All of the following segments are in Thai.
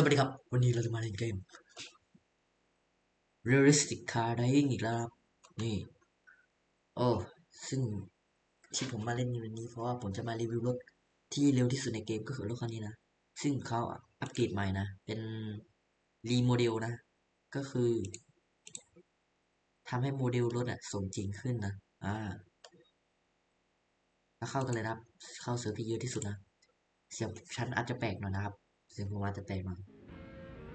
สวัสดีครับ วันนี้เราจะมาเล่นเกม Realistic Car Driving อีกแล้วครับ นี่ โอ้ ซึ่งที่ผมมาเล่นในวันนี้เพราะว่าผมจะมารีวิวรถที่เร็วที่สุดในเกมก็คือรถคันนี้นะ ซึ่งเขาอัปเกรดใหม่นะ เป็นรีโมเดลนะ ก็คือทำให้โมเดลรถอะสมจริงขึ้นนะ อ่าแล้วเข้ากันเลยนะครับ เข้าเสือที่เยอะที่สุดนะ เสียงชั้นอาจจะแปลกหน่อยนะครับ เสียงผมอาจจะแปลกหน่อย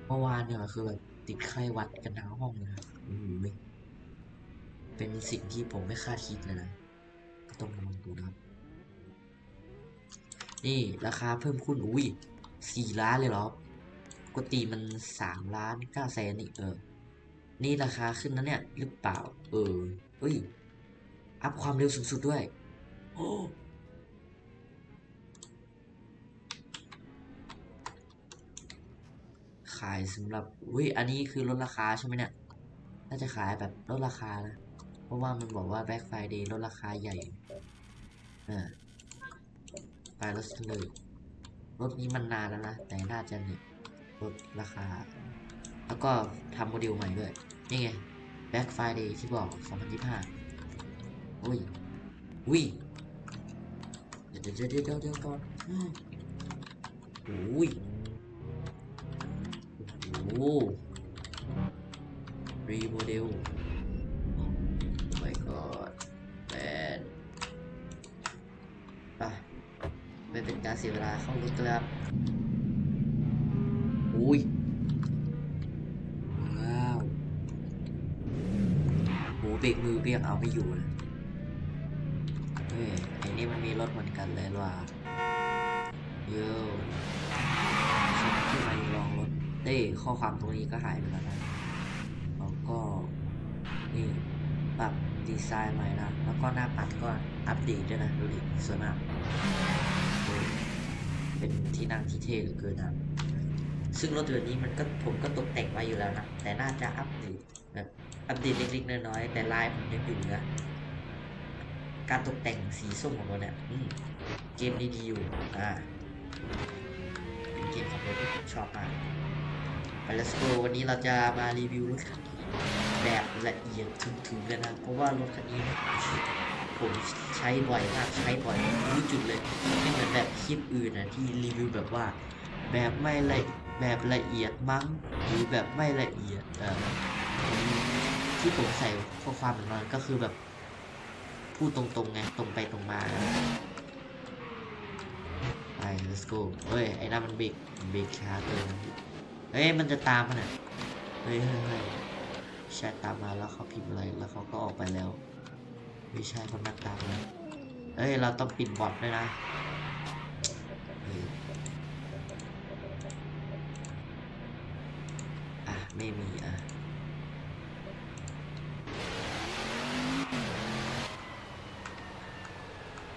เมื่อวานเนี่ยคือแบบติดไข้หวัดกันทั้งห้องเลยนะอืมไม่เป็นสิ่งที่ผมไม่คาดคิดเลยนะ ก็ต้องระวังตัวนะครับ นี่ราคาเพิ่มขึ้น อุ้ยสี่ล้านเลยเหรอปกติมันสามล้านเก้าแสนนี่เออ นี่ราคาขึ้นนะเนี่ย หรือเปล่า เออเฮ้ย อัพความเร็วสูงสุดด้วย โอ้ ขายสำหรับอุ้ยอันนี้คือลดราคาใช่ไหมเนี่ยน่าจะขายแบบลดราคานะ เพราะว่ามันบอกว่า Black Friday ลดราคาใหญ่อ่าไปรถเลยรถนี้มันนานแล้วนะ แต่น่าจะเนี่ยลดราคา แล้วก็ทำโมเดลใหม่ด้วย นี่ไง Black Friday ที่บอก 2025อุ้ยอุ้ยเดี๋ยวเดี๋ยวเดี๋ยวเดี๋ยวเดี๋ยวก่อนอุ้ย โอ้รีโมเดลไม่ก็แบนไปไม่เป็นการเสียเวลาเข้ารถกันแล้วครับอุ้ยว้าวโหเบรกมือก็ยังเอาไม่อยู่เลยเฮ้ยไอ้นี่มันมีรถเหมือนกันเลยว่ะโย่ฉันขึ้นมาลองรถ เอ้ยข้อความตรงนี้ก็หายไปแล้วนะแล้วก็นี่ปรับดีไซน์ใหม่นะ แล้วก็หน้าปัดก็อัปเดตด้วยนะ ดูดิสวยมากเป็นที่นั่งที่เท่เหลือเกินนะซึ่งรถตัวนี้มันก็ผมก็ตกแต่งมาอยู่แล้วนะ แต่น่าจะอัปเดตแบบอัปเดตเล็กๆน้อยๆแต่ลายมันยังอยู่นะการตกแต่งสีส้มของรถเนี่ยเกมดีๆอยู่อ่าเป็นเกมของรถที่ผมชอบมาก ไป let's go วันนี้เราจะมารีวิวรถคันนี้แบบละเอียดถึงๆกันนะ เพราะว่ารถคันนี้ผมใช้บ่อยมาก ใช้บ่อยรู้จุดเลยไม่เหมือนแบบคลิปอื่นนะที่รีวิวแบบว่า แบบไม่ละแบบละเอียดมั้งหรือแบบไม่ละเอียดเออที่ผมใส่ข้อความแบบนั้นก็คือแบบพูดตรงๆไงตรงไปตรงมาไป let's go เฮ้ย ไอ้นั่นมันเบรกเบรกช้าเกิน เฮ้ยมันจะตามมันอะเฮ้ยเฮ้ยแชทตามมาแล้วเขาพิมพ์อะไรแล้วเขาก็ออกไปแล้วไม่ใช่เขานัดตามแล้วเฮ้ยเราต้องปิดบอทด้วยนะอะไม่มีอะ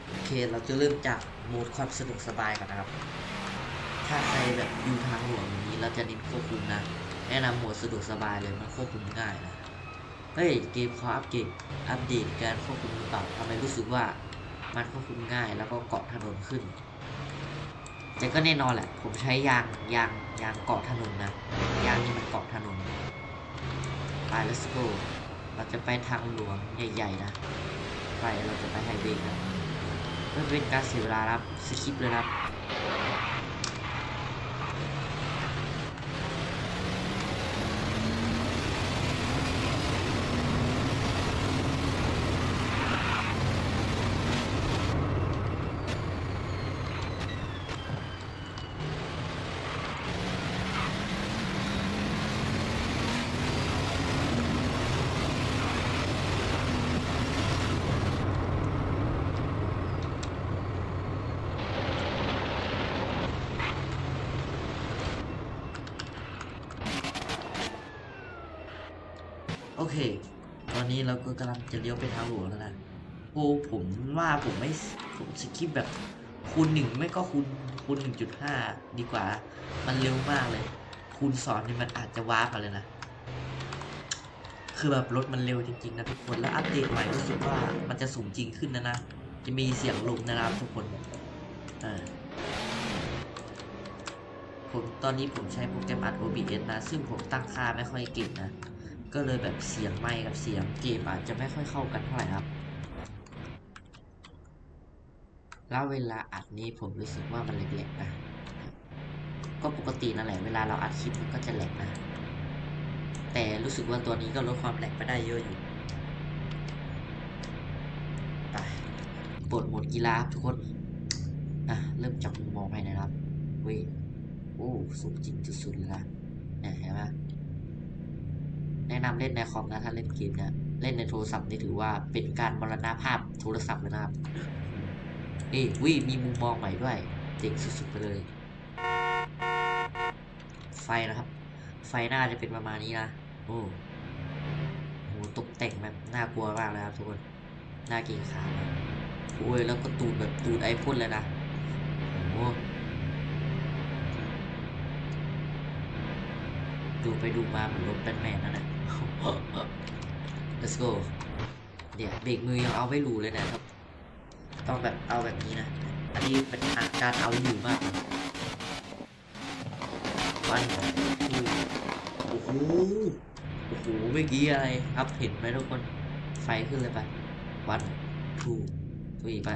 โอเคเราจะเริ่มจากโหมดความสะดวกสบายก่อนนะครับ ถ้าใครแบบอยู่ทางหลวงนี้เราจะเน้นควบคุมนะ แนะนำโหมดสะดวกสบายเลยมันควบคุมง่ายนะ เฮ้ยเกมเขาอัปเกรดอัปเดตการควบคุมหรือเปล่าทำไมรู้สึกว่ามันควบคุมง่ายแล้วก็เกาะถนนขึ้น แต่ก็แน่นอนแหละ ผมใช้ยางยางยางเกาะถนนนะ ยางนี่มันเกาะถนนไป let's go เราจะไปทางหลวงใหญ่ๆนะ ไปเราจะไปไฮเวย์นะไม่เป็นการเสียเวลาครับสคิปเลยครับ โอเค ตอนนี้เราก็กำลังจะเลี้ยวไปทางหลวงแล้วนะโอ้ผมว่าผมไม่ผมสกิปแบบคูณหนึ่งไม่ก็คูณคูณหนึ่งจุดห้าดีกว่า มันเร็วมากเลย คูณสองนี่มันอาจจะว้ากันเลยนะ คือแบบรถมันเร็วจริงๆนะทุกคนแล้วอัปเดตใหม่รู้สึกว่ามันจะสูงจริงขึ้นนะนะจะมีเสียงลมนะครับทุกคนอ่าผมตอนนี้ผมใช้โปรแกรมอัด OBS นะ ซึ่งผมตั้งค่าไม่ค่อยเก่งนะ ก็เลยแบบเสียงไมค์กับเสียงเกมอาจจะไม่ค่อยเข้ากันเท่าไหร่ครับ แล้วเวลาอัดนี้ผมรู้สึกว่ามันแหลกๆนะ ก็ปกตินั่นแหละเวลาเราอัดคลิปมันก็จะแหลกนะ แต่รู้สึกว่าตัวนี้ก็ลดความแหลกไปได้เยอะอยู่ไปปลดโหมดกีฬาครับทุกคน อะ เริ่มจากมุมมองภายในะครับเว้ยโอ้สุดจริงสุดๆเลยนะเห็นไหม แนะนำเล่นในคอมนะถ้าเล่นเกมเนี่ยเล่นในโทรศัพท์นี่ถือว่าเป็นการมรณาภาพโทรศัพท์เลยนะครับนี่วิมีมุมมองใหม่ด้วยเจ๋งสุดๆไปเลย ไฟนะครับ ไฟหน้าจะเป็นประมาณนี้นะโอ้โหตกแต่งแบบน่ากลัวมากเลยครับทุกคนน่าเกรงขามนะโอ้ยแล้วก็ตูดแบบตูดไอพ่นเลยนะโอ้โหดูไปดูมาเหมือนรถแบทแมนนั่นแหละ let's go เดี๋ยวเบรกมือยังเอาไม่รู้เลยนะครับ ต้องแบบเอาแบบนี้นะ อันนี้เป็นการเอาอยู่มากวันทูโอ้โห โอ้โห เมื่อกี้อะไรครับเห็นไหมทุกคน ไฟขึ้นเลยไป วันทูทุยไป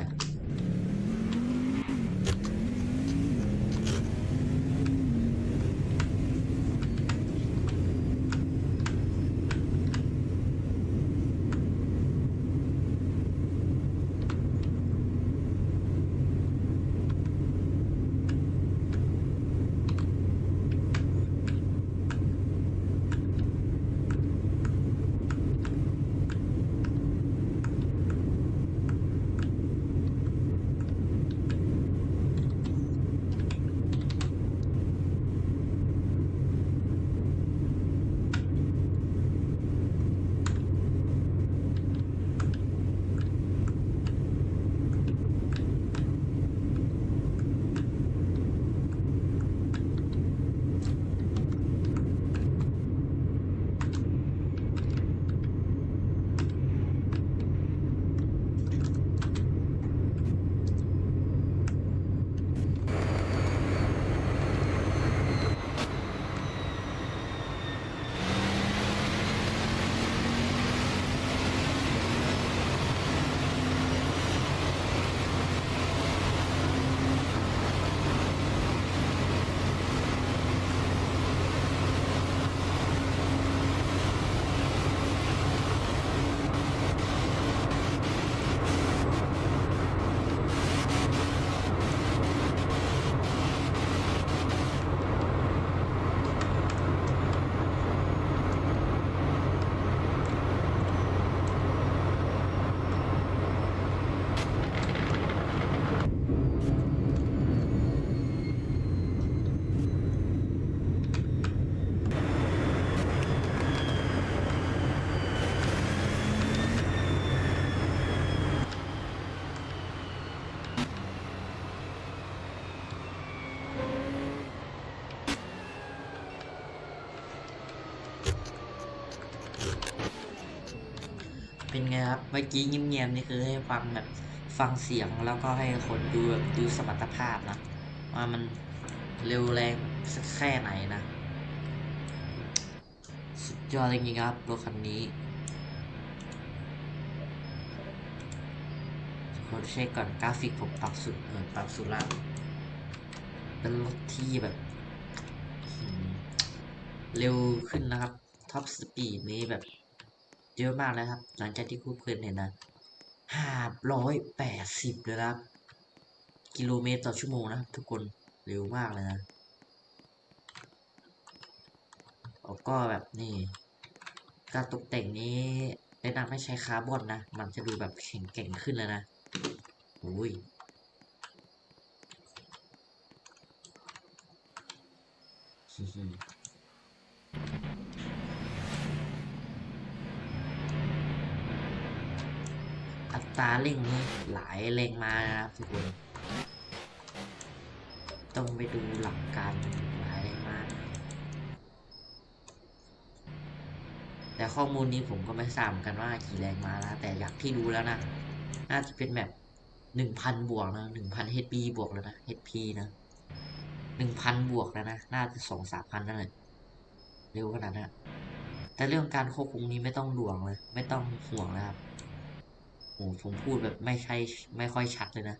ไงครับเมื่อกี้เงียบๆนี่คือให้ฟังแบบฟังเสียงแล้วก็ให้คนดูแบบดูสมรรถภาพนะว่ามันเร็วแรงสักแค่ไหนนะ สุดยอดจริงๆครับรถคันนี้ขอเช็คก่อนกราฟิกผมปรับสุดเออปรับสุดละเป็นรถที่แบบ เร็วขึ้นนะครับท็อปสปีดนี้แบบ เยอะมากนะครับ หลังจากที่คู่เพื่อนเห็นนะห้าร้อยแปดสิบเลยครับ กิโลเมตรต่อชั่วโมงนะทุกคนเร็วมากเลยนะแล้วก็แบบนี่การตกแต่งนี้แนะนำให้ใช้คาร์บอนนะ มันจะดูแบบแข็งแกร่งขึ้นเลยนะอุ้ย อั ตาเร่งนี่หลายแรงมานะครับทุกคนต้องไปดูหลักการหลายแรงมา แต่ข้อมูลนี้ผมก็ไม่ทราบเหมือนกันว่ากี่แรงมานะแต่อยากที่ดูแล้วนะ น่าจะเป็นแบบหนึ่งพันบวกนะหนึ่งพัน HP บวกเลยนะ HP นะหนึ่งพันบวกแล้วนะ น่าจะสองสามพันนั่นแหละเร็วขนาดนั้นอะแต่เรื่องการควบคุมนี้ไม่ต้องห่วงเลย ไม่ต้องห่วงนะครับ โอ้ผมพูดแบบไม่ใช่ไม่ค่อยชัดเลยนะ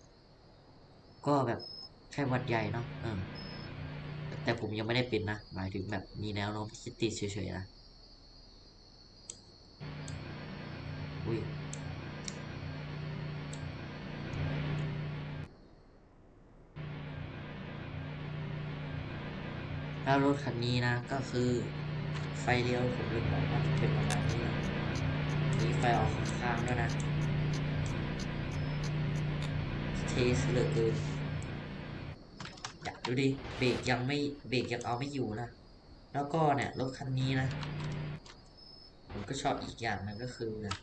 ก็แบบแค่หวัดใหญ่เนาะเออแต่ผมยังไม่ได้เป็นนะ หมายถึงแบบมีแนวโน้มที่จะติดเฉยๆนะ อุ้ยแล้วรถคันนี้นะ ก็คือ ไฟเลี้ยวผมลืมบอกว่าจะเป็นประมาณนี้มีไฟออกข้างๆด้วยนะ สเหลือเกินดูดิเบรกยังไม่เบรกยังเอาไม่อยู่นะ แล้วก็เนี่ยรถคันนี้นะ ผมก็ชอบอีกอย่างหนึงก็คือนะ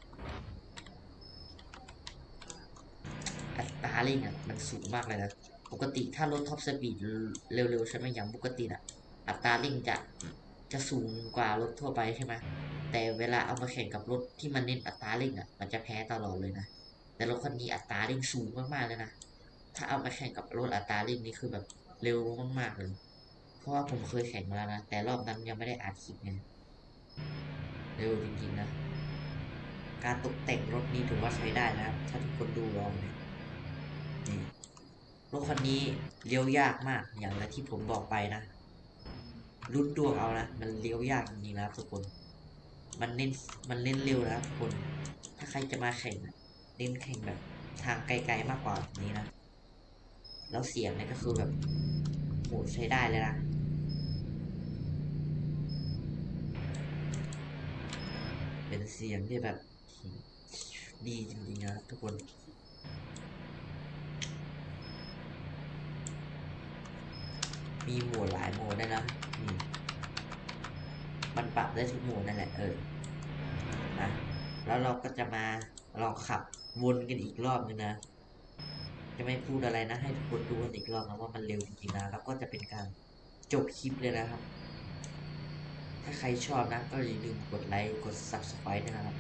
อัตราเร่งอะมันสูงมากเลยนะปกติถ้ารถท็อปสปีดเร็วๆใช่ไหมอย่างปกติอะ อัตราเร่งจะจะสูงกว่ารถทั่วไปใช่ไหมแต่เวลาเอามาแข่งกับรถที่มันเน้นอัตราเร่งอะ มันจะแพ้ตลอดเลยนะ แต่รถคันนี้อัตราเร่งสูงมากๆเลยนะ ถ้าเอามาแข่งกับรถอัตราเร่งนี่คือแบบเร็วมากๆเลย เพราะว่าผมเคยแข่งมาแล้วนะ แต่รอบนั้นยังไม่ได้อัดคลิปไงเร็วจริงๆนะ การตกแต่งรถนี้ถือว่าใช้ได้นะครับ ถ้าทุกคนดูลองเนี่ยนี่รถคันนี้เลี้ยวยากมากอย่างที่ผมบอกไปนะรุ่นดวงเอานะ มันเลี้ยวยากจริงๆนะครับทุกคน มันเน้นมันเน้นเร็วนะครับทุกคน ถ้าใครจะมาแข่งเน้นแข่งแบบทางไกลๆมากกว่านี้นะ แล้วเสียงเนี่ยก็คือแบบโหใช้ได้เลยนะเป็นเสียงที่แบบ ดีจริงๆนะทุกคนมีโหมดหลายโหมดได้วยนะมมันปรับได้ทุกโหมดนั่นแหละเออนะแล้วเราก็จะมาลองขับวนกันอีกรอบนึงนะ จะไม่พูดอะไรนะ ให้ทุกคนดูกันอีกรอบนะว่ามันเร็วจริงๆนะแล้วก็จะเป็นการจบคลิปเลยนะครับ ถ้าใครชอบนะก็อย่าลืมกดไลค์ กด subscribe ด้วยนะครับ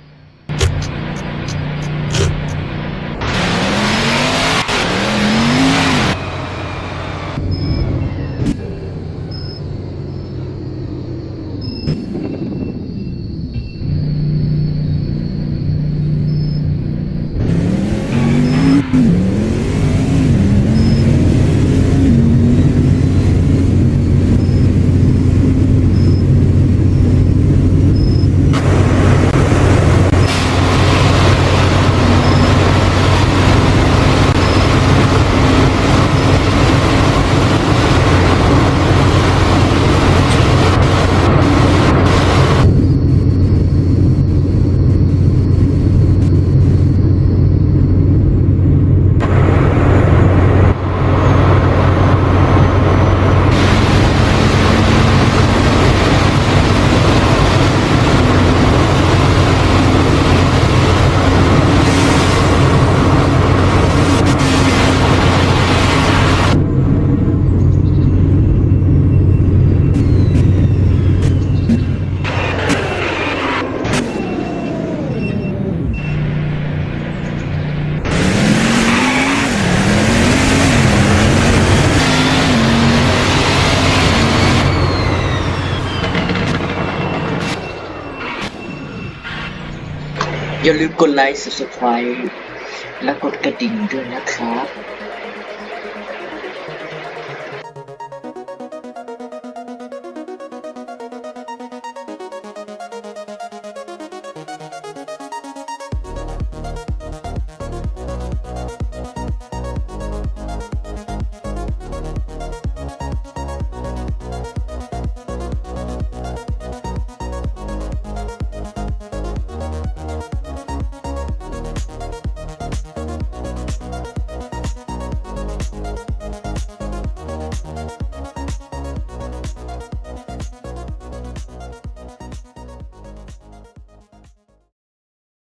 อย่าลืมกดไลค์ subscribe และกดกระดิ่งด้วยนะครับ